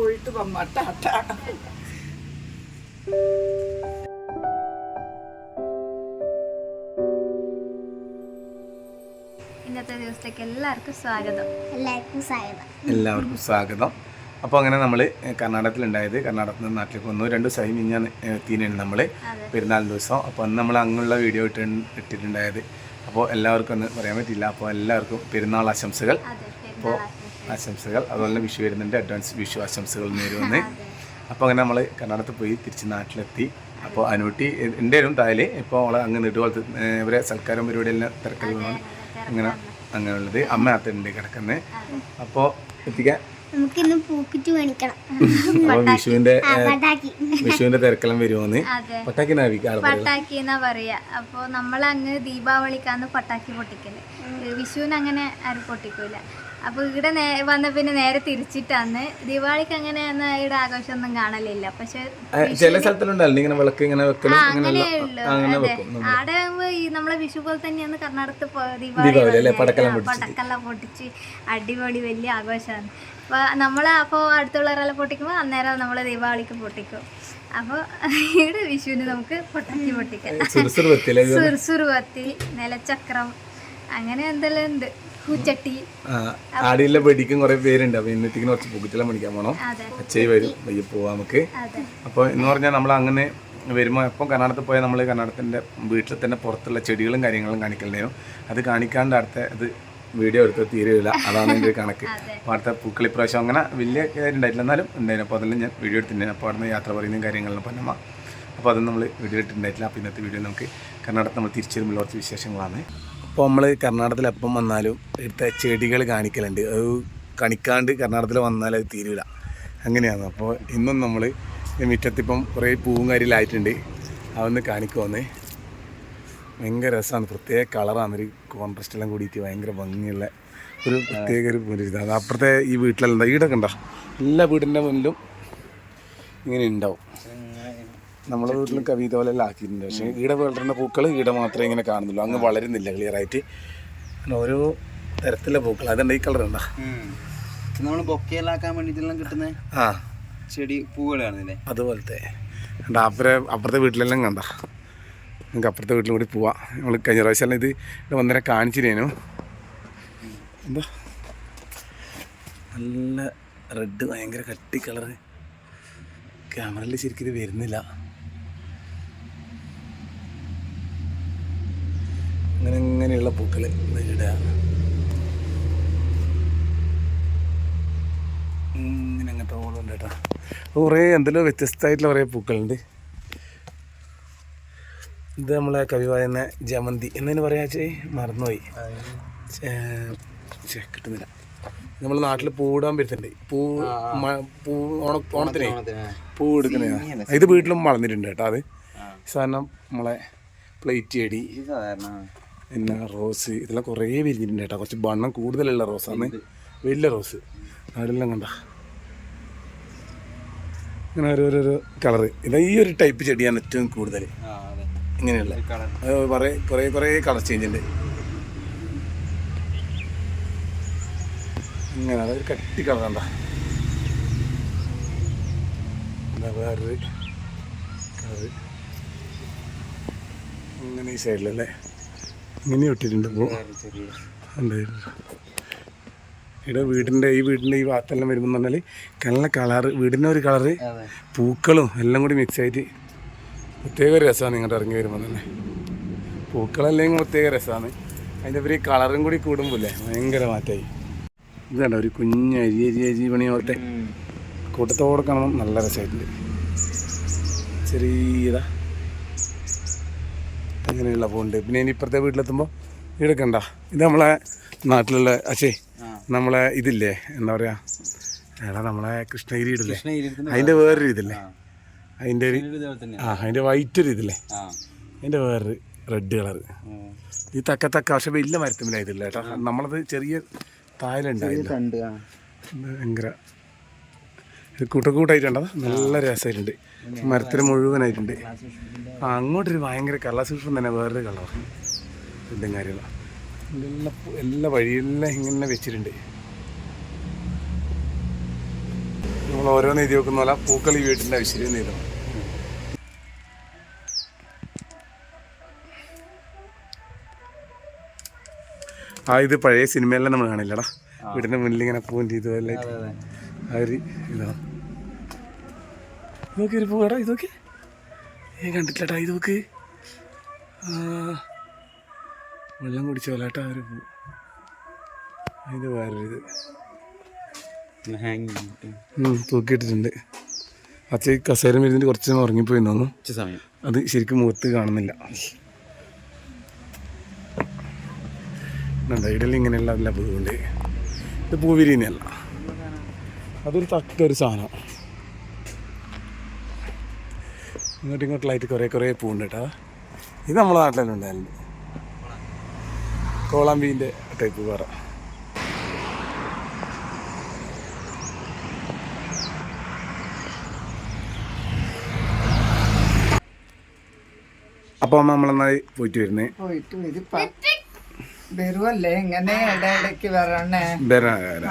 പോയിട്ട് വമ്മ ഇന്നത്തെ ദിവസത്തേക്ക് എല്ലാവർക്കും സ്വാഗതം. എല്ലാവർക്കും സ്വാഗതം. എല്ലാവർക്കും സ്വാഗതം. അപ്പോൾ അങ്ങനെ നമ്മൾ കർണാടകത്തിലുണ്ടായത് കർണാടകത്തിൽ നിന്ന് നാട്ടിലേക്ക് വന്നു. രണ്ട് സൈം ഞാൻ എത്തിയാണ് നമ്മൾ പെരുന്നാൾ ദിവസം. അപ്പോൾ അന്ന് നമ്മൾ അങ്ങുള്ള വീഡിയോ ഇട്ട് ഇട്ടിട്ടുണ്ടായത്. അപ്പോൾ എല്ലാവർക്കും ഒന്ന് പറയാൻ പറ്റില്ല അപ്പോൾ എല്ലാവർക്കും പെരുന്നാൾ ആശംസകൾ. അതെ അപ്പോൾ ആശംസകൾ. അതുപോലെ തന്നെ വിഷു വരുന്നുണ്ട്. അഡ്വാൻസ് വിഷു ആശംസകൾ നേരുവന്ന് അപ്പോൾ അങ്ങനെ നമ്മൾ കർണാടകത്തിൽ പോയി തിരിച്ച് നാട്ടിലെത്തി. അപ്പോൾ അനുട്ടി ഒരു താൽ ഇപ്പോൾ അവളെ അങ്ങ് നെടുവളത്ത് ഇവരെ സൽക്കാരം പരിപാടി എല്ലാം തിരക്കലാണ് അങ്ങനെ അങ്ങനെയുള്ളത്. അമ്മ അത്തുണ്ട് കിടക്കുന്നത് അപ്പോൾ എത്തിക്കാൻ നമുക്കിന്ന് പൂക്കിറ്റ് മേടിക്കണം. അപ്പോൾ പട്ടാക്കി. വിഷുവിന്റെ തിരക്കെല്ലാം വരുമോന്ന്. പട്ടാക്കി പട്ടാക്കി എന്നാ പറയാ. അപ്പോൾ നമ്മൾ അങ്ങ് ദീപാവലിക്കാന്ന് പട്ടാക്കി പൊട്ടിക്കൽ. വിഷുവിന് അങ്ങനെ ആരും പൊട്ടിക്കൂല. അപ്പോൾ ഇവിടെ നേ വന്ന പിന്നെ നേരെ തിരിച്ചിട്ടാന്ന്. ദിവാളിക്ക് അങ്ങനെ ഇവിടെ ആഘോഷം ഒന്നും കാണലില്ല. പക്ഷെ ചില സ്ഥലത്തിലുണ്ടല്ലോ ഇങ്ങനെ വിളക്ക് ഇങ്ങനെ അങ്ങനെയുള്ളൂ. അതെ. ആടെ ഈ നമ്മളെ വിഷു പോലെ തന്നെയാണ് കർണാടകത്ത്? വന്നേ. പടക്കെല്ലാം പൊട്ടിച്ച്. അടിപൊളി വലിയ ആഘോഷമാണ്. അപ്പോൾ നമ്മൾ അപ്പോൾ ഒരാളെ പൊട്ടിക്കുമ്പോൾ അന്നേരം നമ്മൾ ദീപാവലിക്ക് പൊട്ടിക്കും. അപ്പോൾ ഇവിടെ വിഷുവിന് നമുക്ക് പൊട്ടക്കി പൊട്ടിക്കാം. സുർസുർ കത്തി നിലച്ചക്രം അങ്ങനെ എന്തെല്ലാം ഉണ്ട്. പൂച്ചട്ടി ആ, ആടിയുള്ള വെടിക്കും കുറെ പേരുണ്ട്. അപ്പൊ ഇന്നത്തേക്ക് കുറച്ച് പൂക്കറ്റെല്ലാം മേടിക്കാൻ പോണം. അച്ഛയി വരും വയ്യ പോവാ നമുക്ക്. അപ്പോൾ എന്ന് പറഞ്ഞാൽ നമ്മൾ അങ്ങനെ വരുമ്പോൾ എപ്പം കർണാടകത്തിൽ പോയാൽ നമ്മൾ കർണാടകത്തിന്റെ വീട്ടിൽ തന്നെ പുറത്തുള്ള ചെടികളും കാര്യങ്ങളും കാണിക്കലുണ്ടായിരുന്നു അത് കാണിക്കാണ്ട് അടുത്ത അത് വീഡിയോ എടുത്ത് തീരെയില്ല അതാണ് എന്റെ ഒരു കണക്ക്. അപ്പോൾ അടുത്ത പൂക്കളി പ്രാവശ്യം അങ്ങനെ വലിയ കാര്യം ഉണ്ടായിട്ടില്ല. എന്നാലും ഉണ്ടായിരുന്നു അപ്പോൾ അതെല്ലാം ഞാൻ വീഡിയോ എടുത്തിട്ടുണ്ടായിരുന്നു അപ്പോൾ അവിടുന്ന് യാത്ര പറയുന്ന കാര്യങ്ങളും പൊന്നമ്മ അപ്പോൾ അത് നമ്മൾ വീഡിയോ ഇട്ടിട്ടുണ്ടായിട്ടില്ല അപ്പോൾ ഇന്നത്തെ വീഡിയോ നമുക്ക് കർണാടകത്തിൽ നമ്മൾ തിരിച്ചു വരുമ്പോൾ കുറച്ച് വിശേഷങ്ങളാണ്. അപ്പോൾ നമ്മൾ കർണാടകത്തിൽ എപ്പം വന്നാലും ഇവിടുത്തെ ചെടികൾ കാണിക്കലുണ്ട്. അത് കണിക്കാണ്ട് കർണാടകത്തിൽ വന്നാൽ അത് തീരില്ല അങ്ങനെയാണ്. അപ്പോൾ ഇന്നും നമ്മൾ മുറ്റത്തിപ്പം കുറേ പൂവും കാര്യമായിട്ടുണ്ട് അതൊന്ന് കാണിക്കുമെന്ന് ഭയങ്കര രസമാണ് പ്രത്യേക കളറാണ്. ഒരു കോൺട്രസ്റ്റ് എല്ലാം കൂടിയിട്ട് ഭയങ്കര ഭംഗിയുള്ള ഒരു പ്രത്യേക ഒരു പുനരിതാണ് അപ്പുറത്തെ ഈ വീട്ടിലെല്ലാം ഈടൊക്കെ ഉണ്ടോ? എല്ലാ വീടിന്റെ മുന്നിലും ഇങ്ങനെ ഉണ്ടാവും. നമ്മളെ വീട്ടിലും കവിത പോലെ ആക്കിയിട്ടുണ്ട്. പക്ഷേ ഈട വളരുന്ന പൂക്കൾ ഈടെ മാത്രമേ ഇങ്ങനെ കാണുന്നുള്ളൂ. അങ്ങ് വളരുന്നില്ല ക്ലിയർ ആയിട്ട്. ഓരോ തരത്തിലെ പൂക്കൾ. അതുണ്ട് ഈ കളർ ഉണ്ടോ? നമ്മൾ ബൊക്കയിലാക്കാൻ വേണ്ടിട്ടെല്ലാം കിട്ടുന്ന ആ. ചെടി പൂവുകളാണ് അതുപോലത്തെ. അപ്പുറത്തെ അപ്പുറത്തെ വീട്ടിലെല്ലാം കണ്ട? നമുക്ക് അപ്പുറത്തെ വീട്ടിലും കൂടി പോവാം. നമ്മൾ കഴിഞ്ഞ പ്രാവശ്യം ഇത് വന്നേരം കാണിച്ചിരുന്നു. എന്താ? നല്ല റെഡ് ഭയങ്കര കട്ടി കളറ് ക്യാമറയിൽ ശരിക്കും ഇത് വരുന്നില്ല. അങ്ങനെ ഇങ്ങനെയുള്ള പൂക്കൾ ഇടുക ഇങ്ങനെ അങ്ങനത്തെ പൂക്കളുണ്ട് കേട്ടോ. കുറേ എന്തെല്ലോ വ്യത്യസ്തമായിട്ടുള്ള കുറേ പൂക്കളുണ്ട്. ഇത് നമ്മളെ കവി പറയുന്ന ജമന്തി എന്നതിന് പറയാ ചേ മറന്നുപോയി. ചേ- കിട്ടുന്നില്ല. നമ്മൾ നാട്ടിൽ പൂവിടാൻ പറ്റുന്നുണ്ട് പൂ പൂ ഓണ ഓണത്തിന്? പൂ എടുക്കുന്ന ഇത് വീട്ടിലും വളർന്നിട്ടുണ്ട് കേട്ടോ അത്. സാധാരണ നമ്മളെ പ്ലേറ്റ് ചെടി. പിന്നെ റോസ്. ഇതെല്ലാം കുറേ വിരിഞ്ഞിട്ടുണ്ട് കേട്ടോ. കുറച്ച് വണ്ണം കൂടുതലുള്ള റോസാണ്. വലിയ റോസ്. അവിടെല്ലാം കണ്ട? ഇങ്ങനെ ഓരോരോ കളറ്. ഇത് ഈ ഒരു ടൈപ്പ് ചെടിയാണ് ഏറ്റവും കൂടുതൽ. ഇങ്ങനെയുള്ള. കളർ കുറേ കുറേ കുറേ കളർ ചേഞ്ച് ഉണ്ട്. ഇങ്ങനെ അതൊരു കട്ടി കളർ കണ്ട? എന്താ വേറൊരു കളറ്. അങ്ങനെ ഈ സൈഡിലല്ലേ ഇങ്ങനെ ഇട്ടിട്ടുണ്ട് ഇപ്പോൾ ചെറിയ ഉണ്ടായിരുന്നു. ഇവിടെ വീടിന്റെ ഈ വീടിന്റെ ഈ ഭാഗത്തെല്ലാം വരുമ്പോൾ പറഞ്ഞാൽ നല്ല കളറ് വീടിന്റെ ഒരു കളറ് പൂക്കളും എല്ലാം കൂടി മിക്സ് ആയിട്ട് പ്രത്യേക ഒരു രസമാണ് ഇങ്ങോട്ട് ഇറങ്ങി വരുമ്പോൾ തന്നെ. പൂക്കളെല്ലാം പ്രത്യേക രസമാണ് അതിന്റെ ഒരു കളറും കൂടി കൂടുമ്പോലെ ഭയങ്കര മാറ്റമായി ഇതാണ് ഒരു കുഞ്ഞ് അരി അരി അരി പണി പോലത്തെ കൂട്ടത്തോടെ കാണുമ്പോൾ നല്ല രസമായിട്ടുണ്ട് ചെറിയതാ. അങ്ങനെയുള്ള പൂണ്ട് പിന്നെ ഇനി ഇപ്പുറത്തെ വീട്ടിലെത്തുമ്പോൾ ഇവിടെ കണ്ട. ഇത് നമ്മളെ നാട്ടിലുള്ള അച്ഛേ നമ്മളെ ഇതില്ലേ? എന്താ പറയുക എടാ നമ്മളെ കൃഷ്ണഗിരി ഇടില്ലേ അതിന്റെ അതിന്റെ വേറൊരു ഇതില്ലേ? അതിന്റെ ഒരു ആ അതിന്റെ വൈറ്റ് ഒരു ഇതില്ലേ അതിന്റെ വേറൊരു റെഡ് കളർ. ഈ തക്ക തക്ക പക്ഷെ വലിയ മരത്തുമ്പിലായിട്ടില്ല കേട്ടോ നമ്മളത് ചെറിയ തായലുണ്ടായില്ല? ആ. ഭയങ്കര ഇത് കൂട്ടക്കൂട്ടായിട്ടുണ്ടോ നല്ല രസമായിട്ടുണ്ട്. മരത്തിൽ മുഴുവനായിട്ടുണ്ട്. ആ അങ്ങോട്ടൊരു ഭയങ്കര കള്ളസൂക്ഷ്മം തന്നെ വേറൊരു കളർ ഇതും കാര്യങ്ങളാണ് എല്ലാ എല്ലാ വഴിയെല്ലാം ഇങ്ങനെ വെച്ചിട്ടുണ്ട്. നമ്മൾ ഓരോ നീതി വെക്കുന്ന പോലെ പൂക്കൾ ഈ വീട്ടിന്റെ ഐശ്വര്യം നീതം ആ ഇത് പഴയ സിനിമയെല്ലാം നമ്മൾ കാണില്ലടാ. വീടിന്റെ മുന്നിൽ ഇങ്ങനെ പൂവിന്റെ ഇതുപോലെ ആ ഒരു ഇതാണ് നോക്കി ഒരു പൂടാ ഇത് നോക്കി. ഞാൻ കണ്ടിട്ടില്ലട്ടാ ഇത് നോക്ക്. ആ വെള്ളം കുടിച്ച പോലെ കേട്ടോ ആ ഒരു പൂ. ഇത് വേറൊരു ഇത്. തൂക്കിയിട്ടിട്ടുണ്ട്. അച്ഛൻ കസേര വരുന്നതിന് കുറച്ച് ഉറങ്ങിപ്പോയി തോന്നുന്നു. സമയം. അത് ശരിക്കും മുഖത്ത് കാണുന്നില്ല. ഇടയിൽ ഇങ്ങനെയുള്ള പൂവുണ്ട്. ഇത് പൂവിരിയുന്നല്ല അതൊരു തക്ക ഒരു സാധനം. ഇങ്ങോട്ടും ഇങ്ങോട്ടുള്ളായിട്ട് കുറേ കുറേ പൂണ്ട് കേട്ടോ ഇത് നമ്മളെ നാട്ടിലുണ്ടായിരുന്നു ഉണ്ടായിരുന്നു കോളാമ്പീന്റെ ടൈപ്പ് പാറ. അപ്പോൾ അമ്മ നമ്മളെന്നായി പോയിട്ട് വരുന്നേ? പോയിട്ട് ഇതിപ്പ വരുമല്ലേ ഇങ്ങനെ ഇടയിടയ്ക്ക് വരണേ?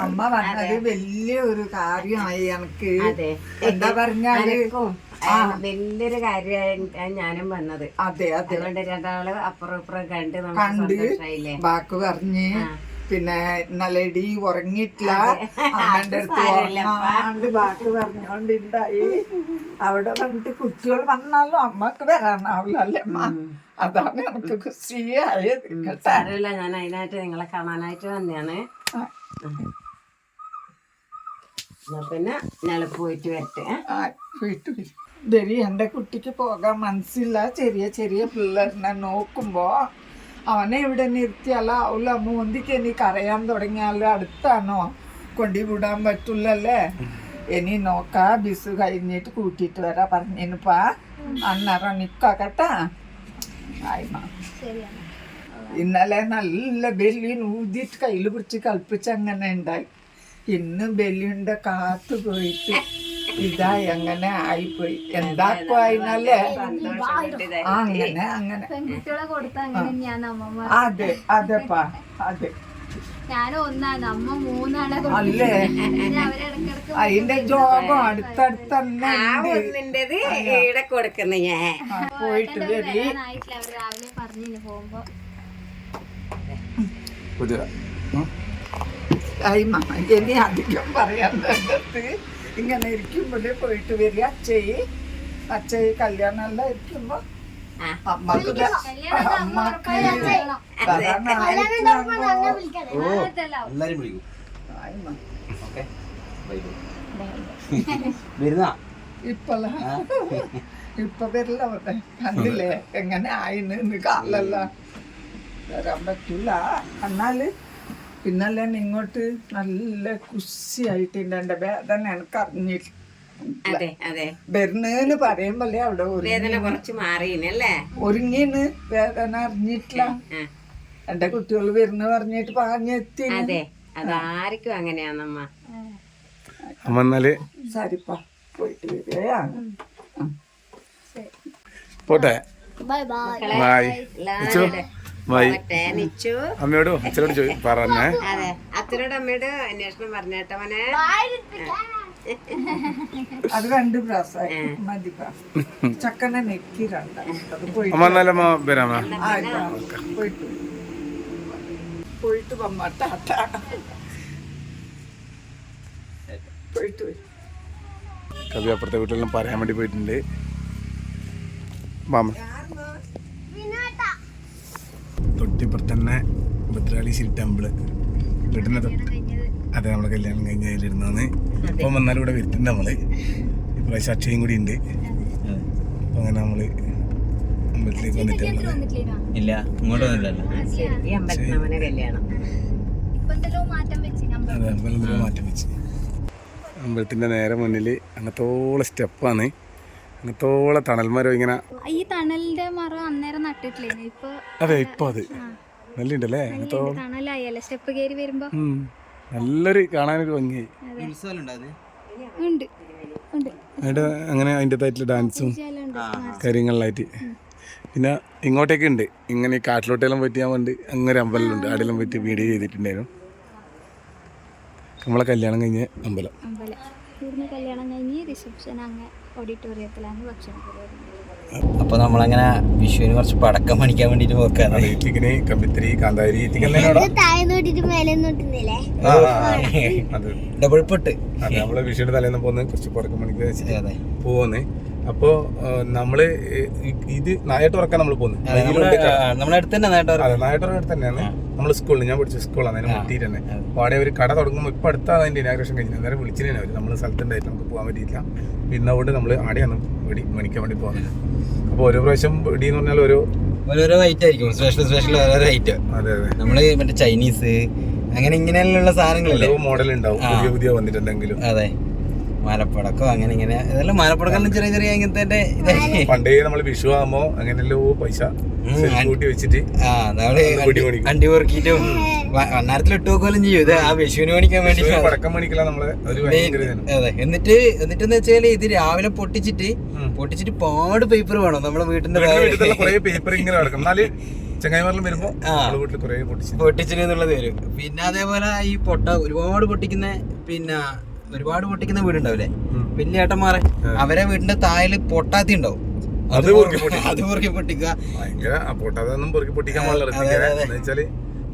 അമ്മ പറഞ്ഞത് വലിയ ഒരു കാര്യമായി എനിക്ക്. എന്താ പറഞ്ഞാൽ? വലിയൊരു കാര്യമായിട്ടാണ് ഞാനും വന്നത്. അതെ അതെ. അതുകൊണ്ട് രണ്ടാൾ അപ്പുറം ഇപ്പുറം കണ്ട് കണ്ട് വാക്ക് പറഞ്ഞ് പിന്നെ നല്ലടി ഉറങ്ങിയിട്ടില്ല. അമ്മന്റെ അടുത്ത് പറഞ്ഞോണ്ടിണ്ടായി അവിടെ വന്നിട്ട് കുട്ടികൾ വന്നാലും അമ്മയ്ക്ക് വരാനാവില്ല അല്ലേ അമ്മ? അതാണ് എനിക്ക് കുസിയായത് സാരമില്ല ഞാൻ അതിനായിട്ട് നിങ്ങളെ കാണാനായിട്ട് വന്നെയാണ്. പിന്നെ ഞങ്ങൾ പോയിട്ട് വരട്ടെ. പോയിട്ട് ദരി എന്റെ കുട്ടിക്ക് പോകാൻ മനസ്സില്ല. ചെറിയ ചെറിയ പിള്ളേരിനെ നോക്കുമ്പോൾ അവനെ ഇവിടെ നിർത്തിയാലോ? അവള മൂന്തിക്ക് എനിക്ക് അറിയാൻ തുടങ്ങിയാലോ? അടുത്താണോ? കൊണ്ടി വിടാൻ പറ്റില്ലല്ലേ ഇനി നോക്കാ ബിസ് കഴിഞ്ഞിട്ട് കൂട്ടിയിട്ട് വരാ പറഞ്ഞിനിപ്പാ അന്നേരം നിക്കാക്കട്ടാ ആയിമാ ഇന്നലെ നല്ല ബെല്ലിൻ ഊതിയിട്ട് കയ്യിൽ പിടിച്ച് കളിപ്പിച്ച് അങ്ങനെ ഉണ്ടായി. ഇന്ന് ബെല്ലിന്റെ കാത്തു പോയിട്ട് ഇതായി എങ്ങനെ ആയിപ്പോയി. എന്താക്കുവായിനല്ലേ ആ, അങ്ങനെ അങ്ങനെ. പെൺകുട്ടികളെ കൊടുത്ത അങ്ങനെ ഞാൻ അതെ അതെപ്പാ അതെ. ഞാൻ ഒന്നാണ് അമ്മ മൂന്നാണ് അല്ലേ? അവരെ ഇടക്കിടക്ക് അതിന്റെ ജോബം അടുത്തടുത്ത് ഒന്നിന്റെത് ഇവിടെ കൊടുക്കുന്ന ഞാൻ പോയിട്ട് പോകുമ്പോ. അധികം പറയാൻ ഇങ്ങനെ ഇരിക്കുമ്പോഴേ പോയിട്ട് വരിക. അച്ഛയി അച്ഛയി കല്യാണം എല്ലാം ഇരിക്കുമ്പോ അമ്മയ്ക്ക് ദ- അമ്മയ്ക്ക് വരാനായിട്ട് എല്ലാരും വിളിക്കും. ആയിമാ. ഓക്കെ. വരുന്ന? ഇപ്പല്ല ഇപ്പൊ വരില്ല അവിടെ. കണ്ടില്ലേ? എങ്ങനെ ആയിന്ന് കാലല്ല. വരാൻ പറ്റൂല. എന്നാൽ പിന്നല്ലേ ഇങ്ങോട്ട് നല്ല കുശിയായിട്ടുണ്ട് എന്റെ വേദന എനിക്ക് അറിഞ്ഞില്ല അതെ അതെ. വരുന്നേന്ന് പറയുമ്പോലേ അവിടെ വേദന കുറച്ച് മാറിയിനല്ലേ ഒരുങ്ങിന്ന് വേദന അറിഞ്ഞിട്ടില്ല. എന്റെ കുട്ടികൾ വരുന്ന പറഞ്ഞിട്ട് പറഞ്ഞെത്തി അതെ അതാർക്കും അങ്ങനെയാന്നമ്മ അമ്മ എന്നാൽ? സാരിപ്പാ പോയിട്ട് വരികയാ പോട്ടെ. Bye bye. ബായ് അമ്മയോട് അച്ഛനോട് പറഞ്ഞേ. അതെ. അച്ഛനോട് അമ്മയോട് അന്വേഷണം പറഞ്ഞേട്ടവനെ അത് രണ്ട് പ്രാവശ്യം മതിപ്പാ ചക്കനെ നെക്കി രണ്ട. പോയിട്ട് അമ്മ എന്നാലും വരാമ? പോയിട്ട് കവി അപ്പുറത്തെ വീട്ടിലെല്ലാം പറയാൻ വേണ്ടി പോയിട്ടുണ്ട്. മാമ തൊട്ടിപ്പുറത്ത് തന്നെ ഭദ്രാളീശ്വരി ടെമ്പിൾ. വീട്ടിന്റെ തൊട്ട് അതെ നമ്മുടെ കല്യാണം കഴിഞ്ഞ കയ്യിലിരുന്നാന്ന് ഇപ്പം വന്നാലും ഇവിടെ വരുത്തുണ്ട് നമ്മൾ. ഇപ്രാവശ്യം അക്ഷയും കൂടി ഉണ്ട്. അപ്പം അങ്ങനെ നമ്മൾ അമ്പലത്തിലേക്ക് വന്നിട്ടുള്ളത് ഇല്ല ഇങ്ങോട്ട് വന്നില്ലല്ലോ. ഈ അമ്പലത്തിനമ്മനെ കല്യാണം. ഇപ്പൊ എന്തെല്ലോ മാറ്റം വെച്ച്? നമ്മൾ അതെ അമ്പലത്തിലോ മാറ്റം വെച്ച്. അമ്പലത്തിന്റെ നേരെ മുന്നിൽ അങ്ങനത്തോളം സ്റ്റെപ്പാണ്. അങ്ങത്തോളം തണൽമരം ഇങ്ങനെ. ഈ തണലിന്റെ മരം അന്നേരം നട്ടിട്ടില്ലേ ഇപ്പൊ അതെ ഇപ്പൊ അത്. നല്ല ഉണ്ടല്ലേ തണലായല്ലേ? സ്റ്റെപ്പ് കയറി വരുമ്പോ. നല്ലൊരു കാണാനൊരു ഉണ്ടായിരുന്നു ഉണ്ട്. ഉണ്ട്. എന്നിട്ട് അങ്ങനെ അതിന്റെതായിട്ടുള്ള ഡാൻസും കാര്യങ്ങളിലായിട്ട്. പിന്നെ ഇങ്ങോട്ടേക്ക് ഉണ്ട്. ഇങ്ങനെ ഈ കാട്ടിലോട്ടെല്ലാം പറ്റി ഞാൻ വേണ്ടി അങ്ങനെ ഒരു അമ്പലമുണ്ട് അവിടെല്ലാം പറ്റി വീഡിയോ ചെയ്തിട്ടുണ്ടായിരുന്നു. നമ്മളെ കല്യാണം കഴിഞ്ഞ അമ്പലം. കല്യാണം കഴിഞ്ഞ് റിസപ്ഷൻ അങ്ങ് ഓഡിറ്റോറിയത്തിലാണ് ഭക്ഷണ പരിപാടി അപ്പൊ നമ്മളങ്ങനെ വിഷുവിന് കുറച്ച് പടക്കം മേടിക്കാൻ വേണ്ടിട്ട് പോക്കാണ്. കമ്പിത്തിരി കാന്താരി ഡബിൾ പൊട്ട് നമ്മളെ നമ്മൾ വിഷുവിന്റെ തലേന്ന് പോന്ന് കുറച്ച് പടക്കം മണിക്ക് വെച്ചിട്ട് അപ്പോ നമ്മൾ ഇത് നായട്ടുറക്കാൻ നമ്മൾ പോകുന്നത് നമ്മളെ നമ്മളെ അടുത്ത് തന്നെ നായട്ടുറ അടുത്ത് തന്നെയാണ് നമ്മൾ സ്കൂളിൽ ഞാൻ പഠിച്ച സ്കൂളാണ് അതിന് മുട്ടിയിട്ട് തന്നെ അപ്പോൾ അവിടെ ഒരു കട തുടങ്ങുമ്പോൾ ഇപ്പൊ അടുത്താണ് അതിന്റെ ഇനാഗ്രേഷൻ കഴിഞ്ഞത്. അന്നേരം വിളിച്ചിരുന്നു അവർ നമ്മൾ സ്ഥലത്തുണ്ടായിട്ട് നമുക്ക് പോകാൻ പറ്റിയില്ല പിന്നെ അവിടെ നമ്മൾ ആടെയാണ് വെടി മണിക്കാൻ വേണ്ടി പോകുന്നത് അപ്പോൾ ഓരോ പ്രാവശ്യം വെടി എന്ന് പറഞ്ഞാൽ ഓരോ ഓരോരോ ഐറ്റം ആയിരിക്കും. സ്പെഷ്യൽ സ്പെഷ്യൽ ഓരോരോ ഐറ്റം അതെ അതെ. നമ്മൾ മറ്റേ ചൈനീസ് അങ്ങനെ ഇങ്ങനെയുള്ള സാധനങ്ങളല്ലേ? മോഡൽ ഉണ്ടാവും. പുതിയ പുതിയ വന്നിട്ടുണ്ടെങ്കിലും. അതെ. മലപ്പടക്കം അങ്ങനെ ഇങ്ങനെ. ഇതെല്ലാം മലപ്പടക്കം ചെറിയ ചെറിയ ഇങ്ങനത്തെ പണ്ടേ നമ്മൾ വിഷു ആകുമ്പോ അങ്ങനെയല്ലോ പൈസ കൂട്ടി വെച്ചിട്ട്. അണ്ടി പൊറുക്കിയിട്ടും വണ്ണാരത്തിൽ ഇട്ട് നോക്കുകയും ചെയ്യും. ഇത് ആ വിഷുവിന് മേടിക്കാൻ വേണ്ടി. അതെ. എന്നിട്ട് എന്നിട്ടെന്ന് വെച്ചാൽ ഇത് രാവിലെ പൊട്ടിച്ചിട്ട് പൊട്ടിച്ചിട്ട് പാട് പേപ്പർ വേണം നമ്മളെ വീട്ടിന്റെ പേപ്പർ ഇങ്ങനെ കിടക്കും. എന്നാൽ ചങ്ങായിമാരിലും വരുമ്പോ. വീട്ടിൽ കുറെ പൊട്ടിച്ചു പൊട്ടിച്ചിട്ട് എന്നുള്ളത് വരും. പിന്നെ അതേപോലെ ഈ പൊട്ട ഒരുപാട് പൊട്ടിക്കുന്ന പിന്നെ ഒരുപാട് പൊട്ടിക്കുന്ന വീടുണ്ടാവില്ലേ. വലിയ ഏട്ടന്മാരെ അവരെ വീടിന്റെ താഴെ പൊട്ടാത്തി ഉണ്ടാവും. അത്. അത് പൊറുക്കി പൊട്ടിക്കുക. ഭയങ്കര പൊട്ടാതൊന്നും പൊറുക്കി പൊട്ടിക്കാൻ പാടില്ല.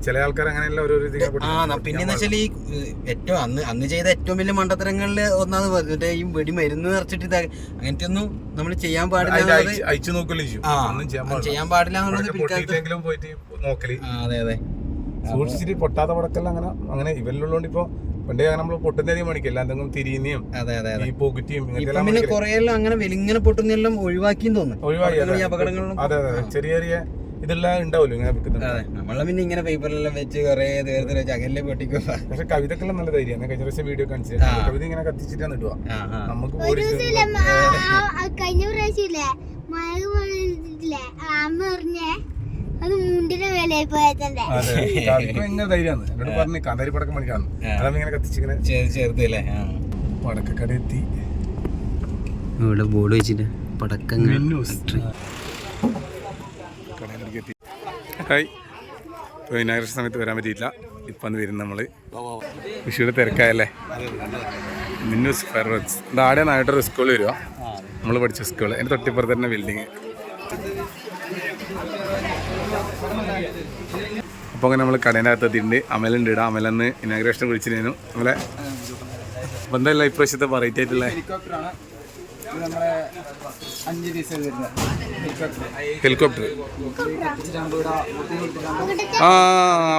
ചില ആൾക്കാർ അങ്ങനെയല്ല ഓരോ രീതിയിൽ ആ ന- പിന്നെന്ന് വെച്ചാൽ ഈ ഏറ്റവും അന്ന് അന്ന് ചെയ്ത ഏറ്റവും വലിയ മണ്ടത്തരങ്ങളിൽ ഒന്നാമത് മറ്റേ ഈ വെടി മരുന്ന് നിറച്ചിട്ട് ഇതാ അങ്ങനത്തെ ഒന്നും നമ്മൾ ചെയ്യാൻ പാടില്ല അയച്ചു നോക്കലും ഒന്നും ചെയ്യാൻ പാടില്ല. എന്നുള്ളത് പോയിട്ട് നോക്കൽ. അതെ അതെ. സൂക്ഷിച്ചിട്ട് പൊട്ടാത്ത പടക്കല്ല അങ്ങനെ അങ്ങനെ ഇവരിലുള്ളതുകൊണ്ട് ഇപ്പൊ പണ്ടേ നമ്മൾ പൊട്ടുന്നതിനും മണിക്കില്ല എന്തെങ്കിലും തിരിയുന്നയും അതെ അതെ അതെ. ഈ പോക്കിറ്റിയും പിന്നെ കുറെ എല്ലാം അങ്ങനെ വെലിങ്ങനെ പൊട്ടുന്നെല്ലാം ഒഴിവാക്കിയും തോന്നുന്നു. ഒഴിവാക്കി. അപകടങ്ങളിലും. അതെ അതെ. ചെറിയ ചെറിയ ഇതെല്ലാം ഉണ്ടാവുമല്ലോ ഇങ്ങനെ നമ്മളെ പിന്നെ ഇങ്ങനെ പേപ്പറിലെല്ലാം വെച്ച് കുറെ ദൂരത്തിൽ വെച്ച് അകലെ പൊട്ടിക്കുക പക്ഷെ കവിതക്കെല്ലാം നല്ല ധൈര്യമാണ് കഴിഞ്ഞ പ്രാവശ്യം വീഡിയോ കാണിച്ചു. കവിത ഇങ്ങനെ കത്തിച്ചിട്ടാണ് ഇടുക. നമുക്ക് കഴിഞ്ഞ പ്രാവശ്യം അമ്മ പറഞ്ഞേ. ഇവിടെ ബോർഡ് വെച്ചിട്ട് പടക്കങ്ങൾ ഹായ്. സമയത്ത് വരാൻ പറ്റിയില്ല ഇപ്പം അന്ന് വരുന്ന നമ്മൾ വിഷുവിടെ തിരക്കായല്ലേ? മിന്നൂസ് ഫയർ വർക്ക്സ് ഇത് ആടെ നായിട്ടൊരു സ്കൂൾ വരുവാ? നമ്മൾ പഠിച്ച സ്കൂൾ എന്റെ തൊട്ടിപ്പുറത്ത് തന്നെ ബിൽഡിങ് അപ്പോൾ അങ്ങനെ നമ്മൾ കടേന്റെ അകത്ത് എത്തിയിട്ടുണ്ട് അമലുണ്ട് ഇടാം അമലെന്ന് ഇനാഗ്രേഷൻ വിളിച്ചിരുന്നു. നമ്മളെ അപ്പോൾ എന്തല്ല ഇപ്രാവശ്യത്തെ വെറൈറ്റി ആയിട്ടുള്ള ഹെലികോപ്റ്റർ ആ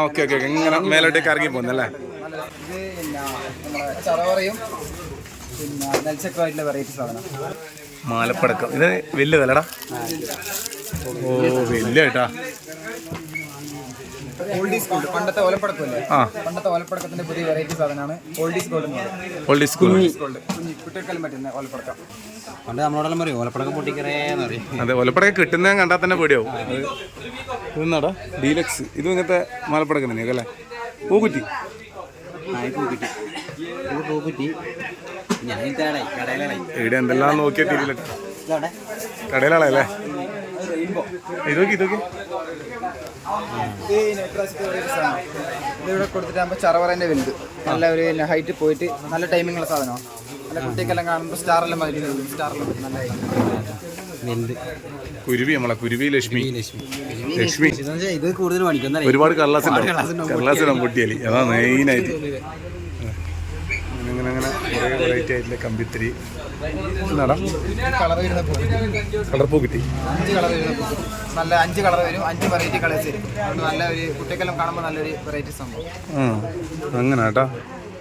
ഓക്കെ ഓക്കെ ഓക്കെ. ഇങ്ങനെ മേലോട്ടേക്ക് ഇറങ്ങി പോകുന്നല്ലേ മാലപ്പടക്കം. ഇത് വലിയതല്ലടാ ഓ വലിയ കേട്ടാ. ഓൾഡീസ് ഗോൾഡ് പണ്ടത്തെ ഓലപ്പടക്കമല്ലേ? ആ. പണ്ടത്തെ ഓലപ്പടക്കത്തിന്റെ പുതിയ വെറൈറ്റി സാധനമാണ് ഓൾഡീസ് ഗോൾഡ് എന്ന് പറയുന്നത്. ഓൾഡ് സ്കൂൾ ഗോൾഡ് കുഞ്ഞി കുട്ടികൾക്കെല്ലാം പറ്റുന്ന ഓലപ്പടക്കം. പണ്ട് നമ്മളോടെല്ലാം പറയും ഓലപ്പടക്കം പൊട്ടിക്കറേന്ന് പറയും. അതെ ഒലപ്പടക്കം കിട്ടുന്ന കണ്ടാൽ തന്നെ പേടിയാവും. ഇതെന്നാടാ? ഡീലക്സ് ഇതും ഇങ്ങനത്തെ മലപ്പടക്കം തന്നെയൊക്കെ അല്ലേ? പൂക്കുറ്റി. ഇത് പൂക്കുറ്റി. ഞാൻ ഇതാടേ ഇവിടെ എന്തെല്ലാം നോക്കിയാൽ തിരിയില്ല ഇതവിടെ കടയിലാളല്ലേ ഇത് നോക്കി ഇത് നോക്കി കൊടുത്തിട്ടാകുമ്പോൾ ചറവറേന്റെ വലുത്. നല്ല ഒരു ഹൈറ്റ് പോയിട്ട് നല്ല ടൈമിങ്ങുള്ള സാധനമാണ് നല്ല കുട്ടിക്കെല്ലാം കാണുമ്പോൾ സ്റ്റാറെല്ലാം മതി. സ്റ്റാറെല്ലാം നല്ല നെല്ല് കുരുവി നമ്മളെ കുരുവി ലക്ഷ്മി. ലക്ഷ്മി. ലക്ഷ്മി. ഇത് കൂടുതൽ ഒരുപാട് കള്ളാസ് കള്ളാസ് ഉണ്ടാവും പൊട്ടിയാലി അതാ മെയിനായിട്ട് അങ്ങനെ അങ്ങനെ കുറേ വെറൈറ്റി ആയിട്ടുള്ള കമ്പിത്തിരി. കളർ വരുന്ന കളർ പൂക്കുറ്റി അഞ്ച് കളർ വരുന്ന നല്ല അഞ്ച് കളർ വരും. അഞ്ച് വെറൈറ്റി കളേഴ്സ് വരും. അതുകൊണ്ട് നല്ല ഒരു കുട്ടികൾക്കെല്ലാം കാണുമ്പോൾ നല്ലൊരു വെറൈറ്റി സംഭവം. ആ അങ്ങനെ കേട്ടോ.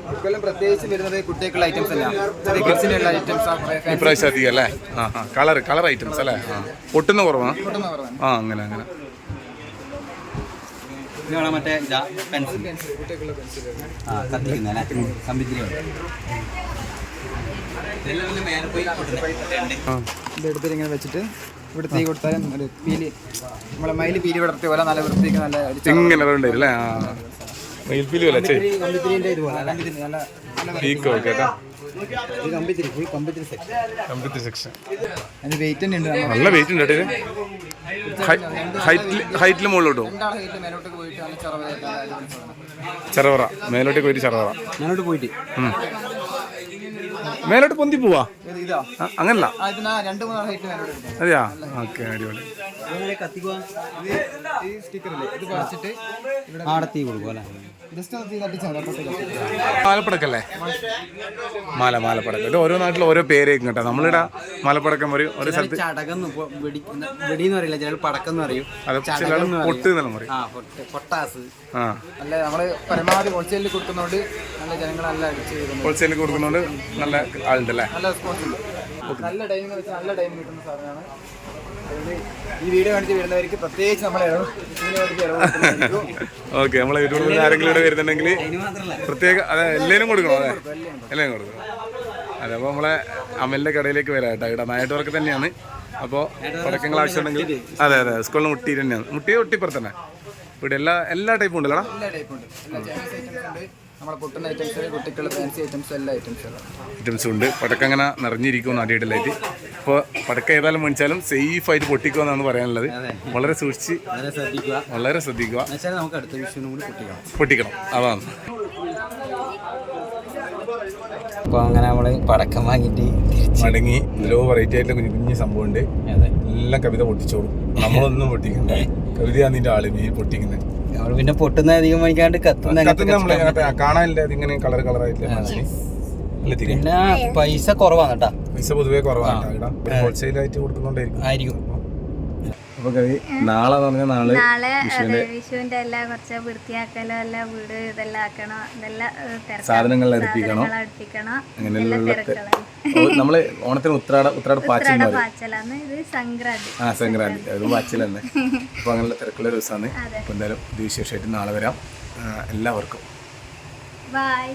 കുട്ടികളെല്ലാം പ്രത്യേകിച്ച് വരുന്നത് കുട്ടികൾക്കുള്ള ഐറ്റംസ് അല്ല. ചെറിയ കിഡ്സിനുള്ള ഐറ്റംസ് ഇപ്രാവശ്യം അധികം അല്ലേ? ആ ആ. കളർ കളർ ഐറ്റംസ് അല്ലേ? പൊട്ടുന്ന കുറവാ? പെട്ടെന്ന് കുറവാണ്. ആ അങ്ങനെ അങ്ങനെ. ഇതാണ് മറ്റേ പെൻസിൽ കുട്ടികൾക്കുള്ള പെൻസിൽ ആ കത്തിക്കുന്ന അല്ലേ കമ്പിത്തിരി ഇതെടുത്തിട്ട് ഇങ്ങനെ വെച്ചിട്ട് ഇവിടെ തീ കൊടുത്താലും ഒരു പീലി നമ്മളെ മയിൽ പീലി വിടർത്തിയ പോലെ നല്ല വൃത്തിക്ക് നല്ല ഇങ്ങനെ അല്ലേ? മയിൽപ്പിലി നല്ല വെയിറ്റ് ഉണ്ട് ഹൈറ്റിൽ മുകളിലോട്ടോ. ചെറവറ. മേലോട്ട് പോയിട്ട് ചെറവറ. മേലോട്ട് പോയിട്ട്. മേലോട്ട് പൊന്തി പോവാ? അങ്ങനല്ല. ആ ഇതിനാ രണ്ട് ഹൈറ്റ് മേലോട്ട് എടുക്കാം അതെയാ? ഓക്കെ അടിപൊളി. കത്തിക്കുവാ ഇത് ഈ സ്റ്റിക്കറില്ലേ ഇത് പറിച്ചിട്ട് ഇവിടെ ആടെ തീ കൊടുക്കും അല്ലേ? മാലപ്പടക്കല്ലേ മാല മാലപ്പടക്കം ഇത് ഓരോ നാട്ടിലും ഓരോ പേരേക്കും കേട്ടോ. നമ്മളിവിടെ മാലപ്പടക്കം പറയും ഒരു സ്ഥലത്ത് പൊട്ട് എന്നെല്ലാം പറയും. പൊട്ടാസ്. നല്ല നമ്മൾ പരമാവധി ഹോൾസെയിലിൽ കൊടുക്കുന്നോണ്ട് നല്ല ജനങ്ങൾ നല്ല ഹോൾസെയിൽ കൊടുക്കുന്നതുകൊണ്ട് നല്ല ആളുണ്ടല്ലേ? നല്ല റെസ്പോൺസ് ഉണ്ട്. നല്ല ടൈമിംഗ് നല്ല ടൈമിംഗ് കിട്ടുന്ന സാധനമാണ്. ഈ വീഡിയോ കാണിച്ച് വരുന്നവർക്ക് പ്രത്യേകിച്ച് നമ്മളെ ഓക്കെ നമ്മളെ യൂട്യൂബിൽ ആരെങ്കിലും ഇവിടെ വരുന്നുണ്ടെങ്കിൽ പ്രത്യേക അതെ എല്ലാവരും കൊടുക്കണം അതെ. എല്ലാം കൊടുക്കണം അതെ അപ്പോൾ നമ്മളെ അമലിന്റെ കടയിലേക്ക് വരാം കേട്ടോ. ഇവിടെ നായട്ടവർക്ക് തന്നെയാണ്. അപ്പോൾ പടക്കങ്ങൾ ആവശ്യമുണ്ടെങ്കിൽ അതെ അതെ സ്കൂളിൽ മുട്ടി തന്നെയാണ്. മുട്ടി ഒട്ടിപ്പുറത്തന്നെ ഇവിടെ എല്ലാ എല്ലാ ടൈപ്പും ഉണ്ടല്ലോ എല്ലാ എല്ലാ ഐറ്റംസ് ഉണ്ട് നമ്മളെ പൊട്ടുന്ന ഐറ്റംസ് കുട്ടികളുടെ ഫാൻസി ഐറ്റംസ് എല്ലാ ഐറ്റംസും ഐറ്റംസും ഉണ്ട്. പടക്കം അങ്ങനെ നിറഞ്ഞിരിക്കുന്നു അടിയിടലായിട്ട് ഇപ്പോൾ പടക്കം ഏതായാലും മേടിച്ചാലും സേഫ് ആയിട്ട് പൊട്ടിക്കുമെന്നാണ് പറയാനുള്ളത്. വളരെ സൂക്ഷിച്ച് വളരെ ശ്രദ്ധിക്കുക. വളരെ ശ്രദ്ധിക്കുക. നമുക്ക് അടുത്ത കൂടി പൊട്ടിക്കണം. പൊട്ടിക്കണം. അതാണ്. അപ്പോൾ അങ്ങനെ നമ്മൾ പടക്കം വാങ്ങിയിട്ട് തിരിച്ച് മടങ്ങി ലോ വെറൈറ്റി ആയിട്ടുള്ള കുഞ്ഞു കുഞ്ഞു സംഭവം ഉണ്ട് അതെ. എല്ലാം കവിത പൊട്ടിച്ചോളും. നമ്മളൊന്നും പൊട്ടിക്കണ്ടേ. കവിതയാണ് നിന്റെ ആൾ നീ പൊട്ടിക്കുന്നത്. നമ്മൾ പിന്നെ പൊട്ടുന്ന അധികം വൈകാണ്ട് കത്തുന്ന കാണാനില്ല ഇതിങ്ങനെ കളർ കളർ ആയിട്ടില്ല പിന്നെ പൈസ കുറവാണ് കേട്ടാ. പൈസ പൊതുവേ കുറവാണ് ഹോൾസെയിൽ ആയിട്ട് കൊടുക്കുന്നുണ്ടായിരിക്കും. ആയിരിക്കും. അപ്പൊ കവി നാളെ പറഞ്ഞ നാളെ നാളെ വിഷുവിന്റെ എല്ലാം കുറച്ച് വൃത്തിയാക്കലോ എല്ലാം വീട് ഇതെല്ലാം ആക്കണം ഇതെല്ലാം. സാധനങ്ങൾ അടുപ്പിക്കണം. അങ്ങനെയുള്ള നമ്മൾ ഓണത്തിന് ഉത്രാട ഉത്രാട പാച്ചിൽ സംക്രാന്തി. ആ സംക്രാന്തി. അത് പാച്ചിൽ തന്നെ. അപ്പൊ അങ്ങനെയുള്ള തിരക്കുള്ള ദിവസമാണ്. അപ്പൊ എന്തായാലും ഇത് വിശേഷമായിട്ട് നാളെ വരാം. എല്ലാവർക്കും. ബായ്